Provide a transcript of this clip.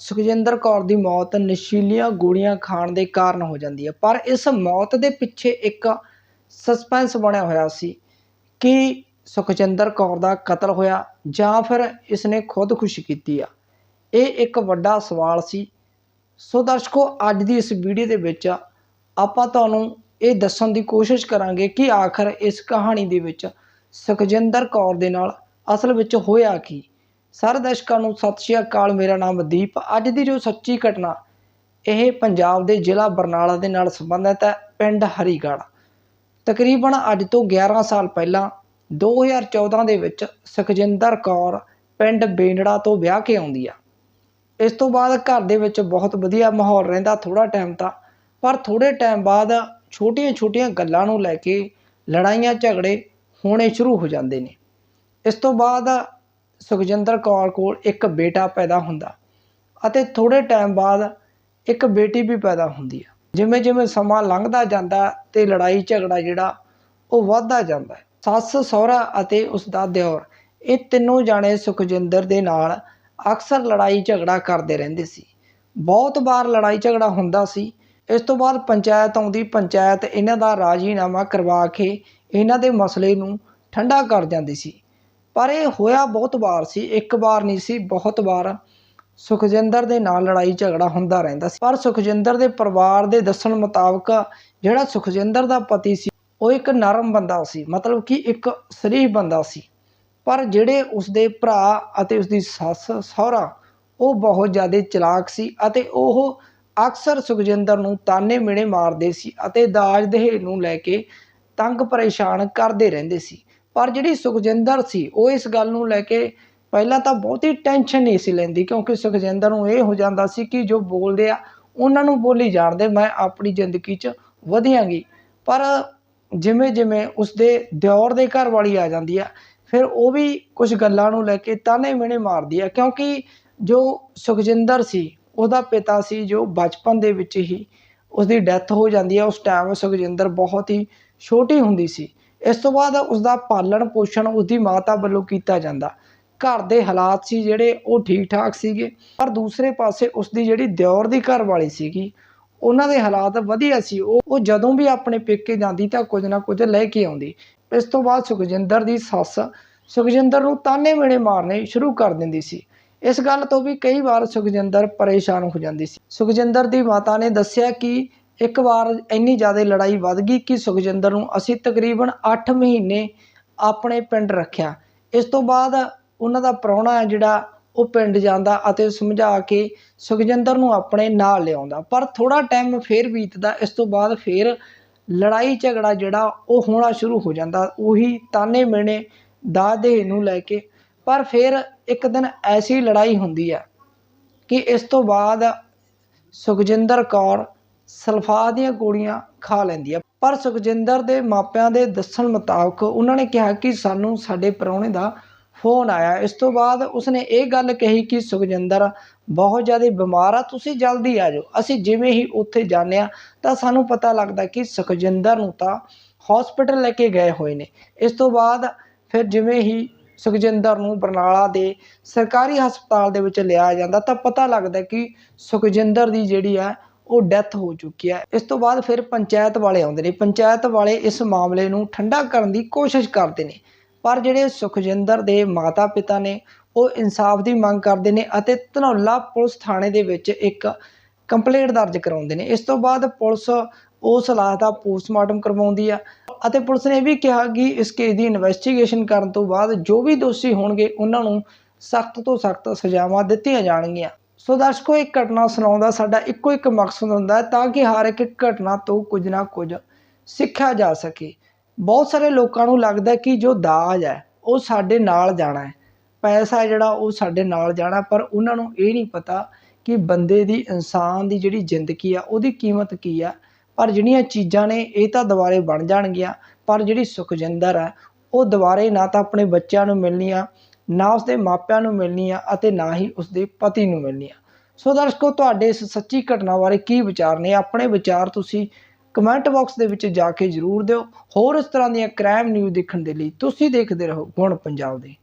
ਸੁਖਜਿੰਦਰ ਕੌਰ ਦੀ ਮੌਤ ਨਸ਼ੀਲੀਆਂ ਗੋਲੀਆਂ ਖਾਣ ਦੇ ਕਾਰਨ ਹੋ ਜਾਂਦੀ ਹੈ। ਪਰ ਇਸ ਮੌਤ ਦੇ ਪਿੱਛੇ ਇੱਕ ਸਸਪੈਂਸ ਬਣਿਆ ਹੋਇਆ ਸੀ ਕਿ ਸੁਖਜਿੰਦਰ ਕੌਰ ਦਾ ਕਤਲ ਹੋਇਆ ਜਾਂ ਫਿਰ ਇਸਨੇ ਖੁਦਕੁਸ਼ੀ ਕੀਤੀ ਆ। ਇਹ ਇੱਕ ਵੱਡਾ ਸਵਾਲ ਸੀ। ਸੋ ਦਰਸ਼ਕੋ, ਅੱਜ ਦੀ ਇਸ ਵੀਡੀਓ ਦੇ ਵਿੱਚ ਆਪਾਂ ਤੁਹਾਨੂੰ ਇਹ ਦੱਸਣ ਦੀ ਕੋਸ਼ਿਸ਼ ਕਰਾਂਗੇ ਕਿ ਆਖਰ ਇਸ ਕਹਾਣੀ ਦੇ ਵਿੱਚ ਸੁਖਜਿੰਦਰ ਕੌਰ ਦੇ ਨਾਲ ਅਸਲ ਵਿੱਚ ਹੋਇਆ ਕੀ। ਸਾਰੇ ਦਰਸ਼ਕਾਂ ਨੂੰ ਸਤਿ ਸ਼੍ਰੀ ਅਕਾਲ, ਮੇਰਾ ਨਾਮ ਦੀਪ। ਅੱਜ ਦੀ ਜੋ ਸੱਚੀ ਘਟਨਾ, ਇਹ ਪੰਜਾਬ ਦੇ ਜ਼ਿਲ੍ਹਾ ਬਰਨਾਲਾ ਦੇ ਨਾਲ ਸੰਬੰਧਿਤ ਹੈ, ਪਿੰਡ ਹਰੀਗੜ੍ਹ। ਤਕਰੀਬਨ ਅੱਜ ਤੋਂ 11 ਸਾਲ ਪਹਿਲਾਂ 2014 ਦੇ ਵਿੱਚ ਸੁਖਜਿੰਦਰ ਕੌਰ ਪਿੰਡ ਬੇਂਡੜਾ ਤੋਂ ਵਿਆਹ ਕੇ ਆਉਂਦੀ ਆ। ਇਸ ਤੋਂ ਬਾਅਦ ਘਰ ਦੇ ਵਿੱਚ ਬਹੁਤ ਵਧੀਆ ਮਾਹੌਲ ਰਹਿੰਦਾ ਥੋੜਾ ਟਾਈਮ ਤਾਂ, ਪਰ ਥੋੜੇ ਟਾਈਮ ਬਾਅਦ ਛੋਟੀਆਂ-ਛੋਟੀਆਂ ਗੱਲਾਂ ਨੂੰ ਲੈ ਕੇ ਲੜਾਈਆਂ ਝਗੜੇ ਹੋਣੇ ਸ਼ੁਰੂ ਹੋ ਜਾਂਦੇ ਨੇ। ਇਸ ਤੋਂ ਬਾਅਦ ਸੁਖਜਿੰਦਰ ਕੌਰ ਕੋਲ ਇੱਕ ਬੇਟਾ ਪੈਦਾ ਹੁੰਦਾ ਅਤੇ ਥੋੜ੍ਹੇ ਟਾਈਮ ਬਾਅਦ ਇੱਕ ਬੇਟੀ ਵੀ ਪੈਦਾ ਹੁੰਦੀ ਹੈ ਜਿਵੇਂ ਜਿਵੇਂ ਸਮਾਂ ਲੰਘਦਾ ਜਾਂਦਾ ਅਤੇ ਲੜਾਈ ਝਗੜਾ ਜਿਹੜਾ ਉਹ ਵੱਧਦਾ ਜਾਂਦਾ ਹੈ। ਸੱਸ, ਸਹੁਰਾ ਅਤੇ ਉਸਦਾ ਦਿਓਰ, ਇਹ ਤਿੰਨੋਂ ਜਾਣੇ ਸੁਖਜਿੰਦਰ ਦੇ ਨਾਲ ਅਕਸਰ ਲੜਾਈ ਝਗੜਾ ਕਰਦੇ ਰਹਿੰਦੇ ਸੀ। ਬਹੁਤ ਵਾਰ ਲੜਾਈ ਝਗੜਾ ਹੁੰਦਾ ਸੀ। ਇਸ ਤੋਂ ਬਾਅਦ ਪੰਚਾਇਤ ਆਉਂਦੀ, ਪੰਚਾਇਤ ਇਹਨਾਂ ਦਾ ਰਾਜੀਨਾਮਾ ਕਰਵਾ ਕੇ ਇਹਨਾਂ ਦੇ ਮਸਲੇ ਨੂੰ ਠੰਡਾ ਕਰ ਜਾਂਦੀ ਸੀ। ਪਰ ਇਹ ਹੋਇਆ ਬਹੁਤ ਵਾਰ ਸੀ, ਇੱਕ ਵਾਰ ਨਹੀਂ ਸੀ, ਬਹੁਤ ਵਾਰ। ਸੁਖਜਿੰਦਰ ਦੇ ਨਾਲ ਲੜਾਈ ਝਗੜਾ ਹੁੰਦਾ ਰਹਿੰਦਾ ਸੀ। ਪਰ ਸੁਖਜਿੰਦਰ ਦੇ ਪਰਿਵਾਰ ਦੇ ਦੱਸਣ ਮੁਤਾਬਕ ਜਿਹੜਾ ਸੁਖਜਿੰਦਰ ਦਾ ਪਤੀ ਸੀ, ਉਹ ਇੱਕ ਨਰਮ ਬੰਦਾ ਸੀ, ਮਤਲਬ ਕਿ ਇੱਕ ਸ਼ਰੀਫ ਬੰਦਾ ਸੀ। ਪਰ ਜਿਹੜੇ ਉਸਦੇ ਭਰਾ ਅਤੇ ਉਸਦੀ ਸੱਸ, ਸਹੁਰਾ, ਉਹ ਬਹੁਤ ਜ਼ਿਆਦਾ ਚਲਾਕ ਸੀ ਅਤੇ ਉਹ ਅਕਸਰ ਸੁਖਜਿੰਦਰ ਨੂੰ ਤਾਨੇ ਮਿਹਣੇ ਮਾਰਦੇ ਸੀ ਅਤੇ ਦਾਜ ਦਹੇਜ ਨੂੰ ਲੈ ਕੇ ਤੰਗ ਪਰੇਸ਼ਾਨ ਕਰਦੇ ਰਹਿੰਦੇ ਸੀ। ਪਰ ਜਿਹੜੀ ਸੁਖਜਿੰਦਰ ਸੀ, ਉਹ ਇਸ ਗੱਲ ਨੂੰ ਲੈ ਕੇ ਪਹਿਲਾਂ ਤਾਂ ਬਹੁਤੀ ਟੈਨਸ਼ਨ ਨਹੀਂ ਸੀ ਲੈਂਦੀ, ਕਿਉਂਕਿ ਸੁਖਜਿੰਦਰ ਨੂੰ ਇਹ ਹੋ ਜਾਂਦਾ ਸੀ ਕਿ ਜੋ ਬੋਲਦੇ ਆ, ਉਹਨਾਂ ਨੂੰ ਬੋਲੀ ਜਾਣਦੇ, ਮੈਂ ਆਪਣੀ ਜ਼ਿੰਦਗੀ 'ਚ ਵਧੀਆਂਗੀ। ਪਰ ਜਿਵੇਂ ਜਿਵੇਂ ਉਸਦੇ ਦਿਓਰ ਦੇ ਘਰ ਵਾਲੀ ਆ ਜਾਂਦੀ ਆ, ਫਿਰ ਉਹ ਵੀ ਕੁਝ ਗੱਲਾਂ ਨੂੰ ਲੈ ਕੇ ਤਾਨੇ ਮਿਹਣੇ ਮਾਰਦੀ ਆ, ਕਿਉਂਕਿ ਜੋ ਸੁਖਜਿੰਦਰ ਸੀ, ਉਹਦਾ ਪਿਤਾ ਸੀ, ਜੋ ਬਚਪਨ ਦੇ ਵਿੱਚ ਹੀ ਉਸਦੀ ਡੈਥ ਹੋ ਜਾਂਦੀ ਹੈ ਉਸ ਟਾਈਮ ਸੁਖਜਿੰਦਰ ਬਹੁਤ ਹੀ ਛੋਟੀ ਹੁੰਦੀ ਸੀ। ਇਸ ਤੋਂ ਬਾਅਦ ਉਸਦਾ ਪਾਲਣ ਪੋਸ਼ਣ ਉਸਦੀ ਮਾਤਾ ਵੱਲੋਂ ਕੀਤਾ ਜਾਂਦਾ। ਘਰ ਦੇ ਹਾਲਾਤ ਸੀ ਜਿਹੜੇ, ਉਹ ਠੀਕ ਠਾਕ ਸੀਗੇ, ਪਰ ਦੂਸਰੇ ਪਾਸੇ ਉਸਦੀ ਜਿਹੜੀ ਦਿਓਰ ਦੀ ਘਰ ਵਾਲੀ ਸੀਗੀ, ਉਹਨਾਂ ਦੇ ਹਾਲਾਤ ਵਧੀਆ ਸੀ। ਉਹ ਉਹ ਜਦੋਂ ਵੀ ਆਪਣੇ ਪੇਕੇ ਜਾਂਦੀ ਤਾਂ ਕੁਝ ਨਾ ਕੁਝ ਲੈ ਕੇ ਆਉਂਦੀ। ਇਸ ਤੋਂ ਬਾਅਦ ਸੁਖਜਿੰਦਰ ਦੀ ਸੱਸ ਸੁਖਜਿੰਦਰ ਨੂੰ ਤਾਨੇ ਮੇਣੇ ਮਾਰਨੇ ਸ਼ੁਰੂ ਕਰ ਦਿੰਦੀ ਸੀ। ਇਸ ਗੱਲ ਤੋਂ ਵੀ ਕਈ ਵਾਰ ਸੁਖਜਿੰਦਰ ਪਰੇਸ਼ਾਨ ਹੋ ਜਾਂਦੀ ਸੀ। ਸੁਖਜਿੰਦਰ ਦੀ ਮਾਤਾ ਨੇ ਦੱਸਿਆ ਕਿ ਇੱਕ ਵਾਰ ਇੰਨੀ ਜ਼ਿਆਦਾ ਲੜਾਈ ਵੱਧ ਗਈ ਕਿ ਸੁਖਜਿੰਦਰ ਨੂੰ ਅਸੀਂ ਤਕਰੀਬਨ ਅੱਠ ਮਹੀਨੇ ਆਪਣੇ ਪਿੰਡ ਰੱਖਿਆ। ਇਸ ਤੋਂ ਬਾਅਦ ਉਹਨਾਂ ਦਾ ਪ੍ਰਾਹੁਣਾ ਹੈ ਜਿਹੜਾ, ਉਹ ਪਿੰਡ ਜਾਂਦਾ ਅਤੇ ਸਮਝਾ ਕੇ ਸੁਖਜਿੰਦਰ ਨੂੰ ਆਪਣੇ ਨਾਲ ਲਿਆਉਂਦਾ। ਪਰ ਥੋੜ੍ਹਾ ਟਾਈਮ ਫਿਰ ਬੀਤਦਾ, ਇਸ ਤੋਂ ਬਾਅਦ ਫਿਰ ਲੜਾਈ ਝਗੜਾ ਜਿਹੜਾ, ਉਹ ਹੋਣਾ ਸ਼ੁਰੂ ਹੋ ਜਾਂਦਾ। ਉਹੀ ਤਾਨੇ ਮਿਹਣੇ ਦਾਜ ਦੇ ਨੂੰ ਲੈ ਕੇ। ਪਰ ਫਿਰ ਇੱਕ ਦਿਨ ਐਸੀ ਲੜਾਈ ਹੁੰਦੀ ਹੈ ਕਿ ਇਸ ਤੋਂ ਬਾਅਦ ਸੁਖਜਿੰਦਰ ਕੌਰ ਸਲਫਾ ਦੀਆਂ ਗੋਲੀਆਂ ਖਾ ਲੈਂਦੀ ਹੈ ਪਰ ਸੁਖਜਿੰਦਰ ਦੇ ਮਾਪਿਆਂ ਦੇ ਦੱਸਣ ਮੁਤਾਬਕ ਉਹਨਾਂ ਨੇ ਕਿਹਾ ਕਿ ਸਾਨੂੰ ਸਾਡੇ ਪ੍ਰਾਹੁਣੇ ਦਾ ਫੋਨ ਆਇਆ। ਇਸ ਤੋਂ ਬਾਅਦ ਉਸਨੇ ਇਹ ਗੱਲ ਕਹੀ ਕਿ, ਸੁਖਜਿੰਦਰ, ਬਹੁਤ ਜ਼ਿਆਦਾ ਬਿਮਾਰ ਆ, ਤੁਸੀਂ ਜਲਦੀ ਆ ਜਾਓ। ਅਸੀਂ ਜਿਵੇਂ ਹੀ ਉੱਥੇ ਜਾਂਦੇ ਆ, ਤਾਂ ਸਾਨੂੰ ਪਤਾ ਲੱਗਦਾ ਕਿ ਸੁਖਜਿੰਦਰ ਨੂੰ ਤਾਂ ਹਸਪੀਟਲ ਲੈ ਕੇ ਗਏ ਹੋਏ ਨੇ। ਇਸ ਤੋਂ ਬਾਅਦ ਫਿਰ ਜਿਵੇਂ ਹੀ ਸੁਖਜਿੰਦਰ ਨੂੰ ਬਰਨਾਲਾ ਦੇ ਸਰਕਾਰੀ ਹਸਪਤਾਲ ਦੇ ਵਿੱਚ ਲਿਆ ਜਾਂਦਾ, ਤਾਂ ਪਤਾ ਲੱਗਦਾ ਕਿ ਸੁਖਜਿੰਦਰ ਦੀ ਜਿਹੜੀ ਆ ਉਹ ਡੈਥ ਹੋ ਚੁੱਕੀ ਹੈ ਇਸ ਤੋਂ ਬਾਅਦ ਫਿਰ ਪੰਚਾਇਤ ਵਾਲੇ ਆਉਂਦੇ ਨੇ। ਪੰਚਾਇਤ ਵਾਲੇ ਇਸ ਮਾਮਲੇ ਨੂੰ ਠੰਡਾ ਕਰਨ ਦੀ ਕੋਸ਼ਿਸ਼ ਕਰਦੇ ਨੇ। ਪਰ ਜਿਹੜੇ ਸੁਖਜਿੰਦਰ ਦੇ ਮਾਤਾ ਪਿਤਾ ਨੇ, ਉਹ ਇਨਸਾਫ ਦੀ ਮੰਗ ਕਰਦੇ ਨੇ ਅਤੇ ਧਨੌਲਾ ਪੁਲਿਸ ਥਾਣੇ ਦੇ ਵਿੱਚ ਇੱਕ ਕੰਪਲੇਂਟ ਦਰਜ ਕਰਾਉਂਦੇ ਨੇ। ਇਸ ਤੋਂ ਬਾਅਦ ਪੁਲਿਸ ਉਸ ਲਾਸ਼ ਦਾ ਪੋਸਟਮਾਰਟਮ ਕਰਵਾਉਂਦੀ ਆ ਅਤੇ ਪੁਲਿਸ ਨੇ ਇਹ ਵੀ ਕਿਹਾ ਕਿ ਇਸ ਕੇਸ ਦੀ ਇਨਵੈਸਟੀਗੇਸ਼ਨ ਕਰਨ ਤੋਂ ਬਾਅਦ ਜੋ ਵੀ ਦੋਸ਼ੀ ਹੋਣਗੇ, ਉਹਨਾਂ ਨੂੰ ਸਖਤ ਤੋਂ ਸਖਤ ਸਜ਼ਾਵਾਂ ਦਿੱਤੀਆਂ ਜਾਣਗੀਆਂ। ਸੋ ਦਰਸ਼ਕੋ ਇੱਕ ਘਟਨਾ ਸੁਣਾਉਂਦਾ ਸਾਡਾ ਇੱਕੋ ਇੱਕ ਮਕਸਦ ਹੁੰਦਾ ਤਾਂ ਕਿ ਹਰ ਇੱਕ ਘਟਨਾ ਤੋਂ ਕੁਝ ਨਾ ਕੁਝ ਸਿੱਖਿਆ ਜਾ ਸਕੇ। ਬਹੁਤ ਸਾਰੇ ਲੋਕਾਂ ਨੂੰ ਲੱਗਦਾ ਕਿ ਜੋ ਦਾਜ ਹੈ, ਉਹ ਸਾਡੇ ਨਾਲ ਜਾਣਾ ਹੈ। ਪੈਸਾ ਜਿਹੜਾ, ਉਹ ਸਾਡੇ ਨਾਲ ਜਾਣਾ ਪਰ ਉਹਨਾਂ ਨੂੰ ਇਹ ਨਹੀਂ ਪਤਾ ਕਿ ਬੰਦੇ ਦੀ, ਇਨਸਾਨ ਦੀ ਜਿਹੜੀ ਜ਼ਿੰਦਗੀ ਆ, ਉਹਦੀ ਕੀਮਤ ਕੀ ਆ। ਪਰ ਜਿਹੜੀਆਂ ਚੀਜ਼ਾਂ ਨੇ, ਇਹ ਤਾਂ ਦੁਬਾਰੇ ਬਣ ਜਾਣਗੀਆਂ, ਪਰ ਜਿਹੜੀ ਸੁਖਜਿੰਦਰ ਹੈ ਉਹ ਦੁਬਾਰੇ ਨਾ ਤਾਂ ਆਪਣੇ ਬੱਚਿਆਂ ਨੂੰ ਮਿਲਣੀਆਂ ਨਾ ਉਸਦੇ ਮਾਪਿਆਂ ਨੂੰ ਮਿਲਣੀ ਆ ਅਤੇ ਨਾ ਹੀ ਉਸਦੇ ਪਤੀ ਨੂੰ ਮਿਲਣੀ ਆ। ਸੋ ਦਰਸ਼ਕੋ, ਤੁਹਾਡੇ ਇਸ ਸੱਚੀ ਘਟਨਾ ਬਾਰੇ ਕੀ ਵਿਚਾਰ ਨੇ? ਆਪਣੇ ਵਿਚਾਰ ਤੁਸੀਂ ਕਮੈਂਟ ਬਾਕਸ ਦੇ ਵਿੱਚ ਜਾ ਕੇ ਜ਼ਰੂਰ ਦਿਓ। ਹੋਰ ਇਸ ਤਰ੍ਹਾਂ ਦੀਆਂ ਕ੍ਰਾਈਮ ਨਿਊਜ਼ ਦੇਖਣ ਦੇ ਲਈ ਤੁਸੀਂ ਦੇਖਦੇ ਰਹੋ ਗੁਣ ਪੰਜਾਬ ਦੇ।